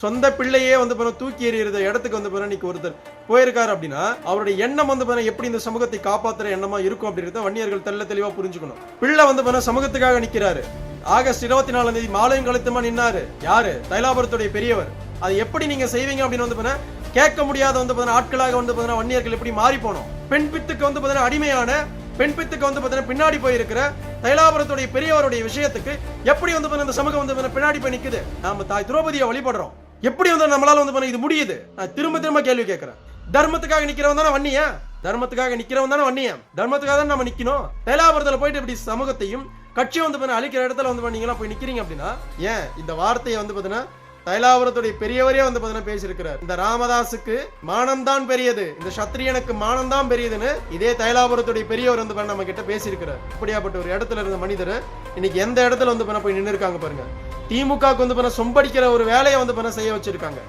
சொந்த பிள்ளையே வந்து பாருங்க தூக்கி எறிகிற இடத்துக்கு வந்து பாருங்க இன்னைக்கு ஒருத்தர் போயிருக்காரு அப்படின்னா அவருடைய எண்ணம் வந்து பாருங்க எப்படி இந்த சமூகத்தை காப்பாத்துற எண்ணமா இருக்கும் அப்படின்றத வன்னியர்கள் தெல்ல தெளிவா புரிஞ்சுக்கணும் பிள்ளை வந்து பாருங்க சமூகத்துக்காக நிக்கிறாரு ஆகஸ்ட் இருபத்தி நாலாம் தேதி மாலையும் கழுத்துமா நின்னாரு யாரு தைலாபுரத்துடைய பெரியவர் அது எப்படி நீங்க செய்வீங்க அப்படின்னு வந்து பாருங்க கேட்க முடியாத வந்து பார்த்தீங்கன்னா ஆட்களாக வந்து பார்த்தீங்கன்னா வன்னியர்கள் எப்படி மாறி போனோம் பெண் பித்துக்கு வந்து பாத்தீங்கன்னா அடிமையான பெண் பித்துக்கு வந்து பாத்தீங்கன்னா பின்னாடி போயிருக்கிற தைலாபுரத்துடைய பெரியவருடைய விஷயத்துக்கு எப்படி வந்து பார்த்தீங்கன்னா இந்த சமூகம் வந்து பின்னாடி போய் நிக்குது நாம தாய் திரௌபதியை வழிபடுறோம் எப்படி வந்து நம்மளால வந்து பண்ண இது முடியுது. நான் திரும்ப திரும்ப கேள்வி கேட்கறேன். தர்மத்துக்காக நிக்கிறவன் தானே வன்னியா? தர்மத்துக்காக நிக்கிறவன் தானே வன்னியா? தர்மத்துக்காக தான் நம்ம நிக்கணும்? தைலாபுரத்துல போயிட்டு இப்படி சமூகத்தையும் கட்சியை வந்து பண்ண அழிக்கிற இடத்துல வந்து நீங்களா போய் நிக்கிறீங்க அப்படின்னா ஏன் இந்த வார்த்தையை வந்து பாத்தீங்கன்னா தைலாபுரத்துடைய பெரியவரே வந்து பாத்தீங்கன்னா பேசியிருக்கிறார். இந்த ராமதாஸுக்கு மானம்தான் பெரியது. இந்த சத்திரியனுக்கு மானம்தான் பெரியதுன்னு இதே தைலாபுரத்துடைய பெரியவர் வந்து பண்ண நம்ம கிட்ட பேசியிருக்கிறார். இப்படியாப்பட்ட ஒரு இடத்துல இருந்த மனிதர் இன்னைக்கு எந்த இடத்துல வந்து பண்ண போய் நின்று இருக்காங்க பாருங்க. திமுகவுக்கு வந்து பண்ண சொம்படிக்கிற ஒரு வேலையை வந்து பண்ண செய்ய வச்சிருக்காங்க.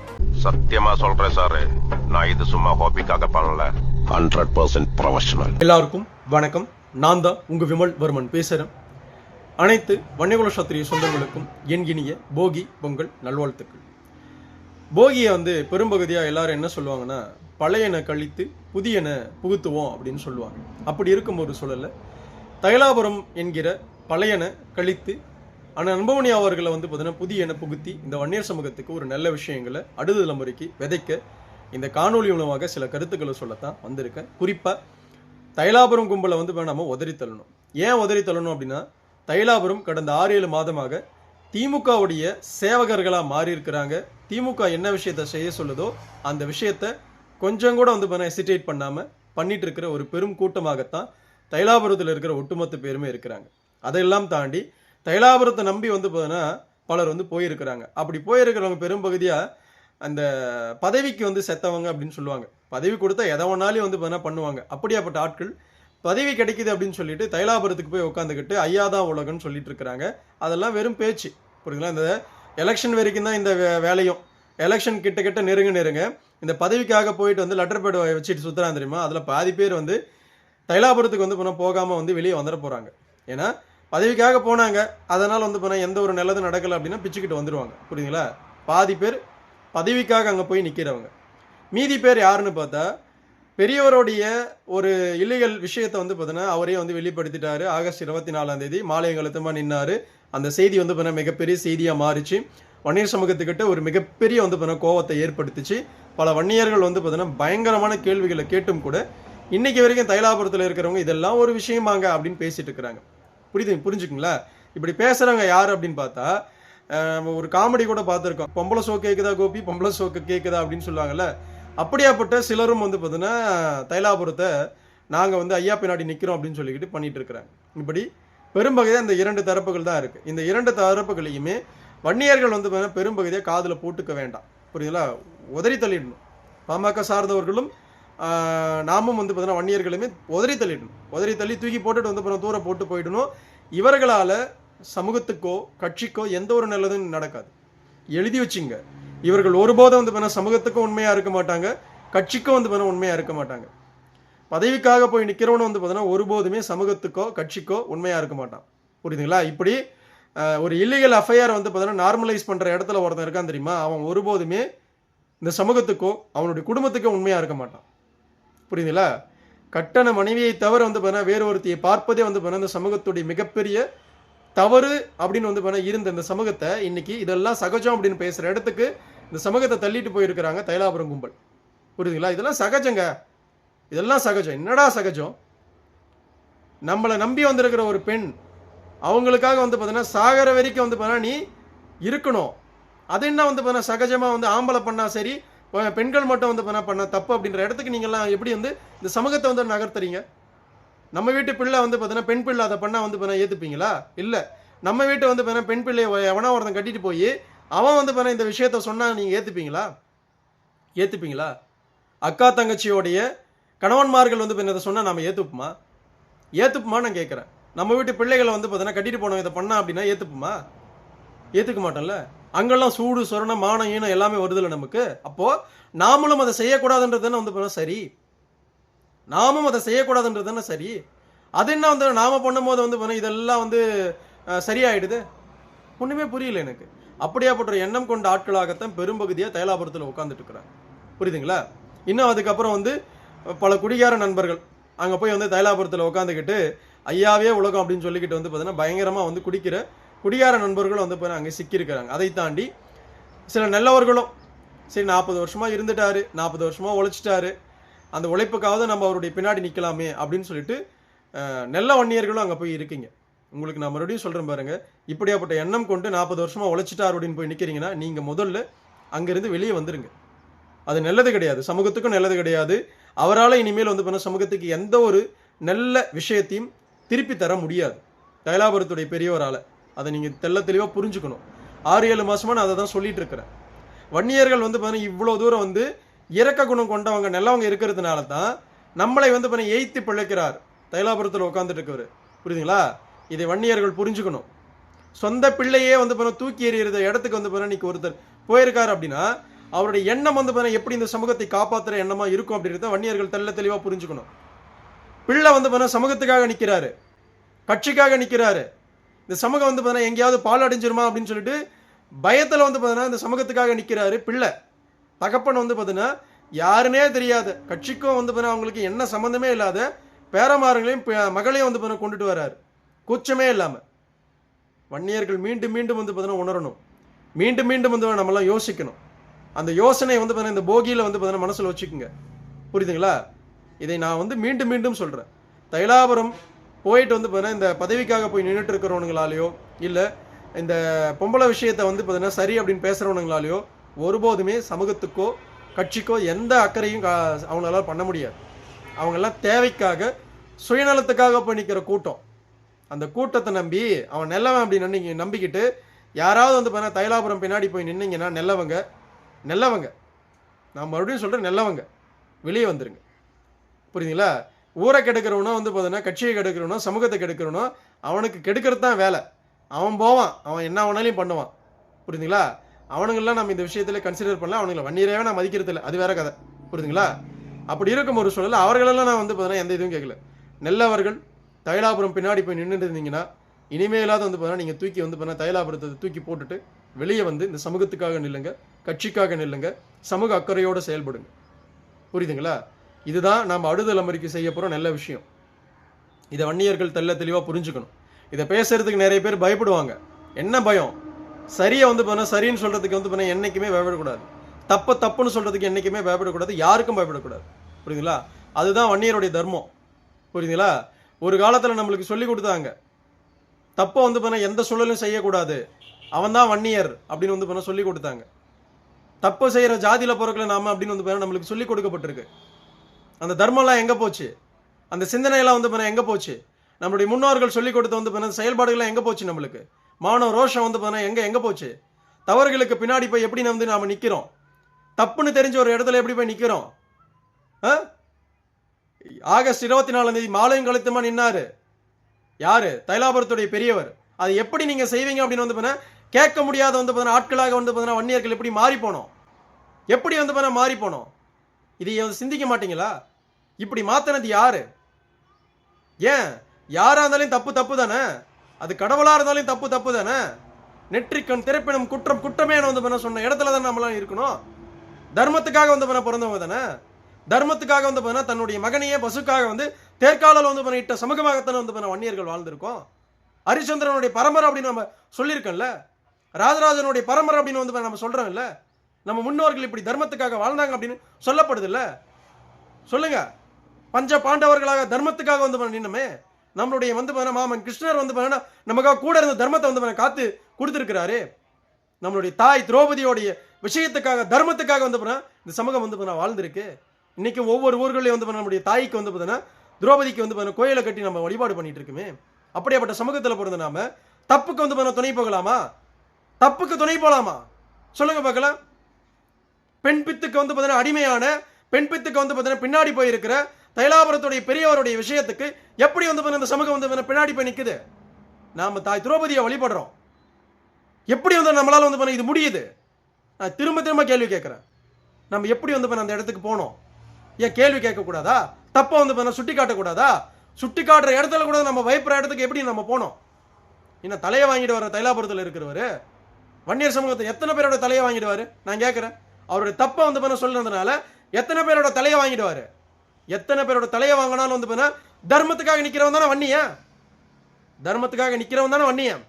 சத்தியமா சொல்றேன் சாரு. நான் இது சும்மா ஹாபிக்காக பண்ணல. ஹண்ட்ரட் பர்சன்ட் ப்ரொஃபஷனல் எல்லாருக்கும் வணக்கம். நான் தான் உங்க விமல் வர்மன் பேசுறேன். அனைத்து வன்னியகுல சத்திரிய சொந்தங்களுக்கும் என் இனிய போகி பொங்கல் நல்வாழ்த்துக்கள். போகியை வந்து பெரும்பகுதியாக எல்லாரும் என்ன சொல்லுவாங்கன்னா பழையன கழித்து புதியன புகுத்துவோம் அப்படின்னு சொல்லுவாங்க. அப்படி இருக்கும் ஒரு சூழல்ல தைலாபுரம் என்கிற பழையன கழித்து ஆனால் அன்பவனி அவர்களை வந்து பார்த்தீங்கன்னா புதியன புகுத்தி இந்த வன்னியர் சமூகத்துக்கு ஒரு நல்ல விஷயங்களை அடுத்த தலைமுறைக்கு விதைக்க இந்த காணொளி மூலமாக சில கருத்துக்களை சொல்லத்தான் வந்திருக்கேன். குறிப்பாக தைலாபுரம் கும்பலை வந்து நம்ம உதறி தள்ளணும். ஏன் உதறி தள்ளணும் அப்படின்னா தைலாபுரம் கடந்த ஆறு ஏழு மாதமாக திமுகவுடைய சேவகர்களாக மாறி இருக்கிறாங்க திமுக என்ன விஷயத்த செய்ய சொல்லுதோ அந்த விஷயத்த கொஞ்சம் கூட வந்து பண்ண ஹெசிடேட் பண்ணாமல் பண்ணிட்டு இருக்கிற ஒரு பெரும் கூட்டமாகத்தான் தைலாபுரத்தில் இருக்கிற ஒட்டுமொத்த பேருமே இருக்கிறாங்க. அதையெல்லாம் தாண்டி தைலாபுரத்தை நம்பி வந்து பார்த்தீங்கன்னா பலர் வந்து போயிருக்கிறாங்க. அப்படி போயிருக்கிறவங்க பெரும்பகுதியாக அந்த பதவிக்கு வந்து செத்தவங்க அப்படின்னு சொல்லுவாங்க. பதவி கொடுத்தா எதை வேணாலும் வந்து பார்த்தீங்கன்னா பண்ணுவாங்க. அப்படியாப்பட்ட ஆட்கள் பதவி கிடைக்குது அப்படின்னு சொல்லிட்டு தைலாபுரத்துக்கு போய் உட்காந்துக்கிட்டு ஐயா தான் உலகம்னு சொல்லிட்டு இருக்கிறாங்க. அதெல்லாம் வெறும் பேச்சு. புரியுதுங்களா? இந்த எலெக்ஷன் வரைக்கும் தான் இந்த வே- வேலையும். எலெக்ஷன் கிட்ட கிட்ட நெருங்க நெருங்க இந்த பதவிக்காக போயிட்டு வந்து லெட்டர் பேட் வச்சுட்டு சுற்றுறாங்க தெரியுமா? அதில் பாதி பேர் வந்து தைலாபுரத்துக்கு வந்து போனால் போகாமல் வந்து வெளியே வந்துட போகிறாங்க ஏன்னா பதவிக்காக போனாங்க. அதனால் வந்து போனால் எந்த ஒரு நல்லதும் நடக்கலை அப்படின்னா பிச்சுக்கிட்டு வந்துடுவாங்க புரியுதுங்களா? பாதி பேர் பதவிக்காக அங்கே போய் நிற்கிறவங்க மீதி பேர் யாருன்னு பார்த்தா பெரியவருடைய ஒரு இல்லீகல் விஷயத்தை வந்து பார்த்தீங்கன்னா அவரே வந்து வெளிப்படுத்திட்டாரு. ஆகஸ்ட் இருபத்தி நாலாம் தேதி மாலையங்கலத்தமாக நின்னார். அந்த செய்தி வந்து பார்த்தீங்கன்னா மிகப்பெரிய செய்தியாக மாறிச்சு. வன்னியர் சமூகத்துக்கிட்ட ஒரு மிகப்பெரிய வந்து பார்த்தீங்கன்னா கோவத்தை ஏற்படுத்திச்சு. பல வன்னியர்கள் வந்து பார்த்தீங்கன்னா பயங்கரமான கேள்விகளை கேட்டும் கூட இன்னைக்கு வரைக்கும் தைலாபுரத்தில் இருக்கிறவங்க இதெல்லாம் ஒரு விஷயமாங்க அப்படின்னு பேசிட்டு இருக்கிறாங்க. புரியுது புரிஞ்சுக்குங்களா இப்படி பேசுகிறவங்க யார் அப்படின்னு பார்த்தா நம்ம ஒரு காமெடி கூட பார்த்துருக்கோம். பொம்பளை ஷோ கேட்குதா கோபி? பொம்பளை ஷோக்கு கேட்குதா அப்படின்னு சொல்லுவாங்கல்ல? அப்படியாப்பட்ட சிலரும் வந்து பார்த்தீங்கன்னா தைலாபுரத்தை நாங்கள் வந்து ஐயா பின்னாடி நிற்கிறோம் அப்படின்னு சொல்லிக்கிட்டு பண்ணிட்டு இருக்கிறாங்க இப்படி பெரும்பகுதியாக இந்த இரண்டு தரப்புகள் தான் இருக்குது இந்த இரண்டு தரப்புகளையுமே வன்னியர்கள் வந்து பார்த்தீங்கன்னா பெரும்பகுதியாக காதில் போட்டுக்க வேண்டாம். புரியுதுங்களா உதறி தள்ளிடணும். பாமக சார்ந்தவர்களும் நாமும் வந்து பார்த்தீங்கன்னா வன்னியர்களுமே உதறி தள்ளிடணும். உதறி தள்ளி தூக்கி போட்டுட்டு வந்து அப்புறம் தூரம் போட்டு போயிடணும். இவர்களால் சமூகத்துக்கோ கட்சிக்கோ எந்த ஒரு நல்லதும் நடக்காது. எழுதி வச்சுங்க. இவர்கள் ஒருபோதும் வந்து பார்த்தீங்கன்னா சமூகத்துக்கும் உண்மையாக இருக்க மாட்டாங்க. கட்சிக்கும் வந்து பண்ண உண்மையாக இருக்க மாட்டாங்க. பதவிக்காக போய் நிற்கிறவனும் வந்து பார்த்தீங்கன்னா ஒருபோதுமே சமூகத்துக்கோ கட்சிக்கோ உண்மையாக இருக்க மாட்டான். புரியுதுங்களா? இப்படி ஒரு இல்லீகல் அஃபையார் வந்து பார்த்தீங்கன்னா நார்மலைஸ் பண்ணுற இடத்துல ஒருத்தன் இருக்கான் தெரியுமா? அவன் ஒருபோதுமே இந்த சமூகத்துக்கோ அவனுடைய குடும்பத்துக்கோ உண்மையாக இருக்க மாட்டான். புரியுதுங்களா? கட்டண மனைவியை தவிர வந்து பார்த்தீங்கன்னா வேறு ஒருத்தையை பார்ப்பதே வந்து பார்த்தீங்கன்னா இந்த சமூகத்துடைய மிகப்பெரிய தவறு அப்படின்னு வந்து பார்த்தீங்கன்னா இருந்த இந்த சமூகத்தை இன்னைக்கு இதெல்லாம் சகஜம் அப்படின்னு பேசுகிற இடத்துக்கு இந்த சமூகத்தை தள்ளிட்டு போயிருக்கிறாங்க தைலாபுரம் கும்பல். புரியுதுங்களா? இதெல்லாம் சகஜங்க. இதெல்லாம் சகஜம். என்னடா சகஜம்? நம்மளை நம்பி வந்திருக்கிற ஒரு பெண் அவங்களுக்காக வந்து பார்த்தீங்கன்னா சாகர வரைக்கும் வந்து பார்த்தீங்கன்னா நீ இருக்கணும். அது என்ன வந்து பார்த்தீங்கன்னா சகஜமாக வந்து ஆம்பளை பண்ணால் சரி பெண்கள் மட்டும் வந்து என்ன பண்ண தப்பு அப்படின்ற இடத்துக்கு நீங்கள்லாம் எப்படி வந்து இந்த சமூகத்தை வந்து நகர்த்துறீங்க? நம்ம வீட்டு பிள்ளை வந்து பார்த்தீங்கன்னா பெண் பிள்ளை அதை பண்ணால் வந்து பார்த்தீங்கன்னா ஏற்றுப்பீங்களா இல்லை. நம்ம வீட்டை வந்து பார்த்தீங்கன்னா பெண் பிள்ளையை எவனா ஒருத்தன் கட்டிட்டு போய் அவன் வந்து பார்த்தீங்கன்னா இந்த விஷயத்த சொன்னால் நீங்கள் ஏற்றுப்பீங்களா ஏற்றுப்பீங்களா அக்கா தங்கச்சியோடைய கணவன்மார்கள் வந்து இப்போ இதை சொன்னால் நம்ம ஏற்றுப்போமா ஏற்றுப்புமா நான் கேட்குறேன் நம்ம வீட்டு பிள்ளைகளை வந்து பார்த்தீங்கன்னா கட்டிட்டு போனோம் இதை பண்ணா அப்படின்னா ஏற்றுப்புமா ஏற்றுக்க மாட்டோம்ல? அங்கெல்லாம் சூடு சொரண மானம் ஈனம் எல்லாமே வருதுல்ல நமக்கு? அப்போது நாமளும் அதை செய்யக்கூடாதுன்றது தானே வந்து சரி? நாமும் அதை செய்யக்கூடாதுன்றது தானே சரி? அது என்ன வந்து நாம பண்ணும்போது வந்து பார்த்தீங்கன்னா இதெல்லாம் வந்து சரியாயிடுது? ஒன்றுமே புரியல எனக்கு. அப்படியாப்பட்ட எண்ணம் கொண்ட ஆட்களாகத்தான் பெரும்பகுதியாக தைலாபுரத்தில் உட்காந்துட்டு இருக்கிறாங்க புரியுதுங்களா? இன்னும் அதுக்கப்புறம் வந்து பல குடிகார நண்பர்கள் அங்கே போய் வந்து தைலாபுரத்தில் உட்காந்துக்கிட்டு ஐயாவே உலகம் அப்படின்னு சொல்லிக்கிட்டு வந்து பார்த்தீங்கன்னா பயங்கரமாக வந்து குடிக்கிற குடிகார நண்பர்களும் வந்து போய் அங்கே சிக்கியிருக்கிறாங்க. அதை தாண்டி சில நல்லவர்களும் சரி நாற்பது வருஷமாக இருந்துட்டாரு நாற்பது வருஷமாக உழைச்சிட்டாரு அந்த உழைப்புக்காவது நம்ம அவருடைய பின்னாடி நிற்கலாமே அப்படின்னு சொல்லிட்டு நல்ல வன்னியர்களும் அங்கே போய் இருக்கீங்க. உங்களுக்கு நான் மறுபடியும் சொல்கிறேன் பாருங்க இப்படியாப்பட்ட எண்ணம் கொண்டு நாற்பது வருஷமாக உழைச்சிட்டார் அப்படின்னு போய் நிற்கிறீங்கன்னா நீங்கள் முதல்ல அங்கேருந்து வெளியே வந்துருங்க. அது நல்லது கிடையாது. சமூகத்துக்கும் நல்லது கிடையாது. அவரால் இனிமேல் வந்து பண்ண சமூகத்துக்கு எந்த ஒரு நல்ல விஷயத்தையும் திருப்பி தர முடியாது. தைலாபுரத்துடைய பெரியவரால் அதை நீங்கள் தெள்ள தெளிவாக புரிஞ்சுக்கணும். ஆறு ஏழு மாதமாக நான் அதை தான் சொல்லிட்டு இருக்கிறேன் வன்னியர்கள் வந்து பார்த்தீங்கன்னா இவ்வளோ தூரம் வந்து இறக்க குணம் கொண்டவங்க நல்லவங்க இருக்கிறதுனால தான் நம்மளை வந்து பார்த்தீங்கன்னா எய்த்து பிழைக்கிறார் தைலாபுரத்தில் உட்காந்துட்டு இருக்கவர் புரியுதுங்களா? இதை வன்னியர்கள் புரிஞ்சுக்கணும். சொந்த பிள்ளையே வந்து பார்த்தீங்கன்னா தூக்கி எறிகிற இடத்துக்கு வந்து பார்த்தீங்கன்னா இன்னைக்கு ஒருத்தர் போயிருக்காரு அப்படின்னா அவருடைய எண்ணம் வந்து பண்ண எப்படி இந்த சமூகத்தை காப்பாற்றுற எண்ணமாக இருக்கும் அப்படின்றத வன்னியர்கள் தெள்ள தெளிவாக புரிஞ்சுக்கணும். பிள்ளை வந்து பார்த்தீங்கன்னா சமூகத்துக்காக நிற்கிறாரு கட்சிக்காக நிற்கிறாரு இந்த சமூகம் வந்து பார்த்தீங்கன்னா எங்கேயாவது பால் அடைஞ்சிருமா அப்படின்னு சொல்லிட்டு பயத்தில் வந்து பார்த்தீங்கன்னா இந்த சமூகத்துக்காக நிற்கிறாரு பிள்ளை. தகப்பன் வந்து பார்த்தீங்கன்னா யாருனே தெரியாத. கட்சிக்கும் வந்து பார்த்தீங்கன்னா அவங்களுக்கு என்ன சம்மந்தமே இல்லாத பேரமார்களையும் மகளையும் வந்து பார்த்தீங்கன்னா கொண்டுட்டு வர்றாரு கூச்சமே இல்லாமல் வன்னியர்கள் மீண்டும் மீண்டும் வந்து பார்த்தீங்கன்னா உணரணும். மீண்டும் மீண்டும் வந்து நம்மளாம் யோசிக்கணும். அந்த யோசனை வந்து பார்த்தீங்கன்னா இந்த போகியில் வந்து பார்த்தீங்கன்னா மனசில் வச்சுக்கோங்க. புரியுதுங்களா? இதை நான் வந்து மீண்டும் மீண்டும் சொல்கிறேன் தைலாபுரம் போயிட்டு வந்து பார்த்தீங்கன்னா இந்த பதவிக்காக போய் நின்றுட்டு இருக்கிறவனுங்களாலேயோ இல்லை இந்த பொம்பளை விஷயத்தை வந்து பார்த்தீங்கன்னா சரி அப்படின்னு பேசுகிறவனுங்களாலேயோ ஒருபோதுமே சமூகத்துக்கோ கட்சிக்கோ எந்த அக்கறையும் கா- அவங்களால பண்ண முடியாது. அவங்கெல்லாம் தேவைக்காக சுயநலத்துக்காக போய் நிற்கிற கூட்டம். அந்த கூட்டத்தை நம்பி அவன் நல்லவன் அப்படின்னு நீங்கள் நம்பிக்கிட்டு யாராவது வந்து பார்த்தீங்கன்னா தைலாபுரம் பின்னாடி போய் நின்னீங்கன்னா நல்லவங்க நல்லவங்க. நான் மறுபடியும் சொல்கிறேன் நல்லவங்க. வெளியே வந்துருங்க. புரியுதுங்களா? ஊரை கெடுக்கிறவனோ வந்து பார்த்தோன்னா கட்சியை கெடுக்கிறவனோ சமூகத்தை கெடுக்கிறவனோ அவனுக்கு கெடுக்கிறது தான் வேலை. அவன் போவான். அவன் என்ன வேணாலையும் பண்ணுவான். புரியுதுங்களா? அவனுங்கெல்லாம் நம்ம இந்த விஷயத்தில் கன்சிடர் பண்ணல. அவனுங்களை வன்னியரவே நான் மதிக்கிறது இல்லை அது வேற கதை. புரியுதுங்களா? அப்படி இருக்கும் ஒரு சூழல் அவர்களெல்லாம் நான் வந்து பார்த்தீங்கன்னா எந்த இதுவும் கேட்கல. நல்லவர்கள் தைலாபுரம் பின்னாடி போய் நின்றுட்டு இருந்தீங்கன்னா இனிமேலாவது வந்து பார்த்தீங்கன்னா நீங்கள் தூக்கி வந்து பார்த்தீங்கன்னா தைலாபுரத்தை தூக்கி போட்டுட்டு வெளியே வந்து இந்த சமூகத்துக்காக நில்லுங்க கட்சிக்காக நில்லுங்க சமூக அக்கறையோடு செயல்படுங்க. புரியுதுங்களா? இதுதான் நாம் அடுதலைமுறைக்கு செய்ய போகிற நல்ல விஷயம். இதை வன்னியர்கள் தெல்ல தெளிவாக புரிஞ்சுக்கணும். இதை பேசுறதுக்கு நிறைய பேர் பயப்படுவாங்க. என்ன பயம்? சரியை வந்து பண்ண சரின்னு சொல்கிறதுக்கு வந்து பண்ண என்றைக்குமே பயப்படக்கூடாது. தப்ப தப்புன்னு சொல்கிறதுக்கு என்னைக்குமே பயப்படக்கூடாது. யாருக்கும் பயப்படக்கூடாது. புரியுதுங்களா? அதுதான் வன்னியருடைய தர்மம். புரியுதுங்களா? ஒரு காலத்தில் நம்மளுக்கு சொல்லி கொடுத்தாங்க. தப்பை வந்து பண்ண எந்த சூழலும் செய்யக்கூடாது. அவன் தான் வன்னியர் அப்படின்னு வந்து பண்ண சொல்லி கொடுத்தாங்க. தப்பு செய்கிற ஜாதியில் பிறக்கல நாம அப்படின்னு வந்து பண்ண நம்மளுக்கு சொல்லி கொடுக்கப்பட்டிருக்கு. அந்த தர்மம்லாம் எங்கே போச்சு? அந்த சிந்தனையெல்லாம் வந்து பண்ண எங்கே போச்சு? நம்மளுடைய முன்னோர்கள் சொல்லிக் கொடுத்த வந்து பண்ண செயல்பாடுகள்லாம் எங்கே போச்சு நம்மளுக்கு? மானவ ரோஷம் வந்து பண்ண எங்கே எங்கே போச்சு? தவறுகளுக்கு பின்னாடி போய் எப்படி வந்து நாம் நிற்கிறோம் தப்புன்னு தெரிஞ்ச ஒரு இடத்துல எப்படி போய் நிற்கிறோம் ஆகஸ்ட் இருபத்தி நாலாம் தேதி மாலையும் கழுத்துமா நின்னாரு. யாரு? தைலாபுரத்துடைய பெரியவர். அது எப்படி நீங்க செய்வீங்க அப்படின்னு வந்து பண்ண கேட்க முடியாத வந்து பார்த்தீங்கன்னா ஆட்களாக வந்து பார்த்தீங்கன்னா வன்னியர்கள் எப்படி மாறி போனோம்? எப்படி வந்து பண்ண மாறி போனோம்? இதை சிந்திக்க மாட்டீங்களா? இப்படி மாத்தினது யாரு? ஏன்? யாரா இருந்தாலும் தப்பு தப்பு தானே? அது கடவுளா இருந்தாலும் தப்பு தப்பு தானே? நெற்றிக்கண் திறப்பினும் குற்றம் குற்றமே வந்து பண்ண சொன்ன இடத்துல தானே நம்மளாம் இருக்கணும். தர்மத்துக்காக வந்து பண்ண பிறந்தவங்க தானே? தர்மத்துக்காக வந்து பண்ண தன்னுடைய மகனையே பசுக்காக வந்து தேர்காலில் வந்து பண்ண இட்ட சமூகமாகத்தானே வந்து பண்ண வன்னியர்கள் வாழ்ந்திருக்கோம். ஹரிச்சந்திரனுடைய பரம்பரை அப்படின்னு நம்ம சொல்லியிருக்கோம்ல. ராஜராஜனுடைய பரம்பரை அப்படின்னு வந்து நம்ம சொல்றோம்ல. நம்ம முன்னோர்கள் இப்படி தர்மத்துக்காக வாழ்ந்தாங்க அப்படின்னு சொல்லப்படுதுல்ல. சொல்லுங்கள் பஞ்ச பாண்டவர்களாக தர்மத்துக்காக வந்து பண்ண நின்னமே நம்மளுடைய வந்து பண்ண மாமன் கிருஷ்ணர் வந்து பண்ண நமக்காக கூட இருந்த தர்மத்தை வந்து பண்ண காத்து கொடுத்துருக்கிறாரு. நம்மளுடைய தாய் திரௌபதியோடைய விஷயத்துக்காக தர்மத்துக்காக வந்து பண்ண இந்த சமூகம் வந்து பண்ண வாழ்ந்திருக்கு. இன்னைக்கு ஒவ்வொரு ஊர்களையும் வந்து பண்ண நம்முடைய தாய்க்கு வந்து பார்த்தீங்கன்னா திரௌபதிக்கு வந்து பண்ண கோயிலை கட்டி நம்ம வழிபாடு பண்ணிட்டு இருக்குமே. அப்படியாப்பட்ட சமூகத்தில் பிறந்த நாம தப்புக்கு வந்து பண்ண துணை போகலாமா? தப்புக்கு துணை போகலாமா சொல்லுங்க பார்க்கலாம். பெண் பித்துக்கு வந்து பார்த்தீங்கன்னா அடிமையான பெண் பித்துக்கு வந்து பார்த்தீங்கன்னா பின்னாடி போயிருக்கிற தைலாபுரத்துடைய பெரியவருடைய விஷயத்துக்கு எப்படி வந்து இந்த சமூகம் வந்து பின்னாடி போய் நிற்குது நாம் தாய் திரௌபதியை வழிபடுறோம். எப்படி வந்து நம்மளால் வந்து பண்ண இது முடியுது? நான் திரும்ப திரும்ப கேள்வி கேட்குறேன். நம்ம எப்படி வந்து பண்ண அந்த இடத்துக்கு போனோம்? ஏன் கேள்வி கேட்கக்கூடாதா? தப்பை வந்து பண்ண சுட்டி காட்டக்கூடாதா சுட்டி காட்டுற இடத்துல கூட நம்ம பயப்படுற இடத்துக்கு எப்படி நம்ம போனோம்? இன்னும் தலையை வாங்கிட்டு வர தைலாபுரத்தில் இருக்கிறவர்? வன்னியர் சமூகத்தை எத்தனை பேரோட தலையை வாங்கிடுவாரு? நான் கேட்குறேன். அவருடைய தப்பை வந்து பண்ண சொல்றதுனால எத்தனை பேரோட தலையை வாங்கிடுவார்? எத்தனை பேரோட தலையை வாங்கினாலும் வந்து பார்த்தீங்கன்னா தர்மத்துக்காக நிற்கிறவன் தானே வன்னியன் தர்மத்துக்காக நிற்கிறவன் தானே வன்னியன்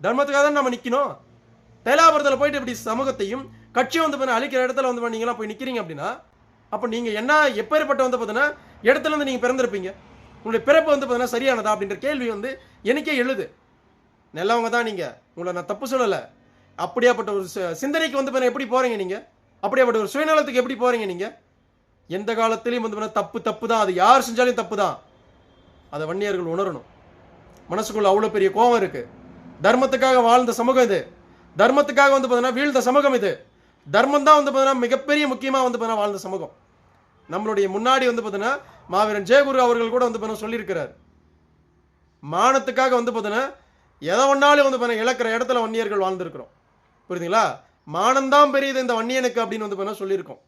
தர்மத்துக்காக தான் நம்ம நிற்கணும் தைலாபுரத்தில் போயிட்டு இப்படி சமூகத்தையும் கட்சியும் வந்து பண்ண அழிக்கிற இடத்துல வந்து நீங்களாம் போய் நிற்கிறீங்க அப்படின்னா அப்போ நீங்கள் என்ன எப்பேற்பட்ட வந்து பார்த்தீங்கன்னா இடத்துல வந்து நீங்கள் பிறந்திருப்பீங்க. உங்களுடைய பிறப்பு வந்து பார்த்தீங்கன்னா சரியானதா அப்படின்ற கேள்வி வந்து எனக்கே எழுது. நல்லவங்க தான் நீங்கள் உங்களை நான் தப்பு சொல்லலை. அப்படியாப்பட்ட ஒரு சி- சிந்தனைக்கு வந்து பாத்தீங்கன்னா எப்படி போகிறீங்க நீங்கள் அப்படியாப்பட்ட ஒரு சுயநலத்துக்கு எப்படி போகிறீங்க நீங்கள் எந்த காலத்திலையும் வந்து தப்பு தப்பு தான் அது யார் செஞ்சாலும் தப்பு தான் அதை வன்னியர்கள் உணரணும். மனசுக்குள்ள அவ்வளோ பெரிய கோபம் இருக்கு. தர்மத்துக்காக வாழ்ந்த சமூகம் இது. தர்மத்துக்காக வந்து பார்த்தீங்கன்னா வீழ்ந்த சமூகம் இது. தர்மம் தான் வந்து பார்த்தீங்கன்னா மிகப்பெரிய முக்கியமாக வந்து பார்த்தீங்கன்னா வாழ்ந்த சமூகம். நம்மளுடைய முன்னாடி வந்து பார்த்தீங்கன்னா மாவீரன் ஜெயகுரு அவர்கள் கூட வந்து பார்த்தீங்கன்னா சொல்லியிருக்கிறார். மானத்துக்காக வந்து பார்த்தீங்கன்னா எதை ஒன்னாலும் வந்து பார்த்தீங்கன்னா இழக்கிற இடத்துல வன்னியர்கள் வாழ்ந்திருக்கிறோம். புரியுதுங்களா? மானம்தான் பெரியது இந்த வன்னியனுக்கு அப்படின்னு வந்து பார்த்தீங்கன்னா சொல்லியிருக்கோம்.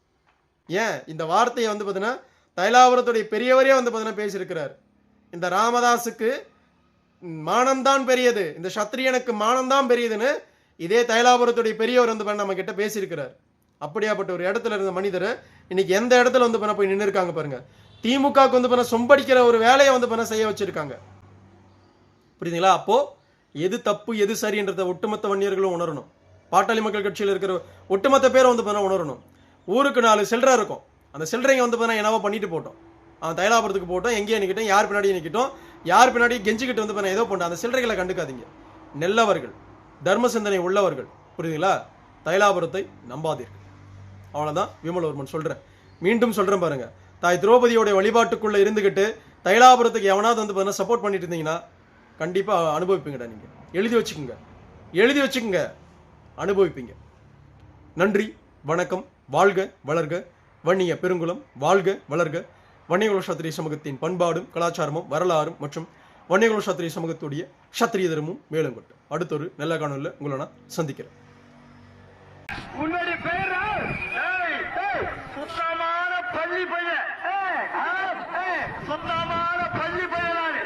ஏன்? இந்த வார்த்தையை வந்து பார்த்தீங்கன்னா தைலாபுரத்துடைய பெரியவரே வந்து பார்த்தீங்கன்னா பேசியிருக்கிறார். இந்த ராமதாஸுக்கு மானம்தான் பெரியது. இந்த சத்திரியனுக்கு மானம்தான் பெரியதுன்னு இதே தைலாபுரத்துடைய பெரியவர் வந்து பண்ண நம்ம கிட்ட பேசியிருக்கிறார். அப்படியாப்பட்ட ஒரு இடத்துல இருந்த மனிதர் இன்னைக்கு எந்த இடத்துல வந்து பண்ண போய் நின்று இருக்காங்க பாருங்க. திமுகவுக்கு வந்து பண்ண சொம்படிக்கிற ஒரு வேலையை வந்து பண்ண செய்ய வச்சிருக்காங்க. புரியுதுங்களா? அப்போ எது தப்பு எது சரின்றத ஒட்டுமொத்த வன்னியர்களும் உணரணும். பாட்டாளி மக்கள் கட்சியில் இருக்கிற ஒட்டுமொத்த பேரும் வந்து பண்ண உணரணும். ஊருக்கு நாலு சில்லறை இருக்கும். அந்த சில்லறைங்க வந்து பார்த்தீங்கன்னா என்னவோ பண்ணிட்டு போட்டோம். அவன் தைலாபுரத்துக்கு போட்டோம் எங்கேயே நிற்கட்டும் யார் பின்னாடி நிற்கட்டும் யார் பின்னாடி கெஞ்சிக்கிட்டு வந்து பார்த்தீங்கன்னா ஏதோ பண்ண அந்த சில்லறைகளை கண்டுக்காதீங்க. நெல்லவர்கள் தர்ம சிந்தனை உள்ளவர்கள் புரியுதுங்களா? தைலாபுரத்தை நம்பாதீர்கள். அவ்வளோதான் விமலவர்மன் சொல்கிறேன் மீண்டும் சொல்கிறேன் பாருங்கள் தாய் திரௌபதியோட வழிபாட்டுக்குள்ளே இருந்துக்கிட்டு தைலாபுரத்துக்கு எவனாவது வந்து பார்த்தீங்கன்னா சப்போர்ட் பண்ணிட்டு இருந்தீங்கன்னா கண்டிப்பாக அனுபவிப்பீங்கடா நீங்கள் எழுதி வச்சுக்கோங்க. எழுதி வச்சுக்கோங்க. அனுபவிப்பீங்க. நன்றி வணக்கம். வாழ்க வளர்க. வன்னிய பெருங்குளம் வாழ்க வளர்க. வன்னியகுல சத்திரிய சமூகத்தின் பண்பாடும் கலாச்சாரமும் வரலாறும் மற்றும் வன்னியகுல சத்திரிய சமூகத்துடைய சத்திரிய தர்மமும் மேலும் கொட்டும் அடுத்த ஒரு நல்ல காணொலியில் உங்களை நான் சந்திக்கிறேன். சொந்தமான பள்ளி பையன். சொந்தமான பள்ளி பையன்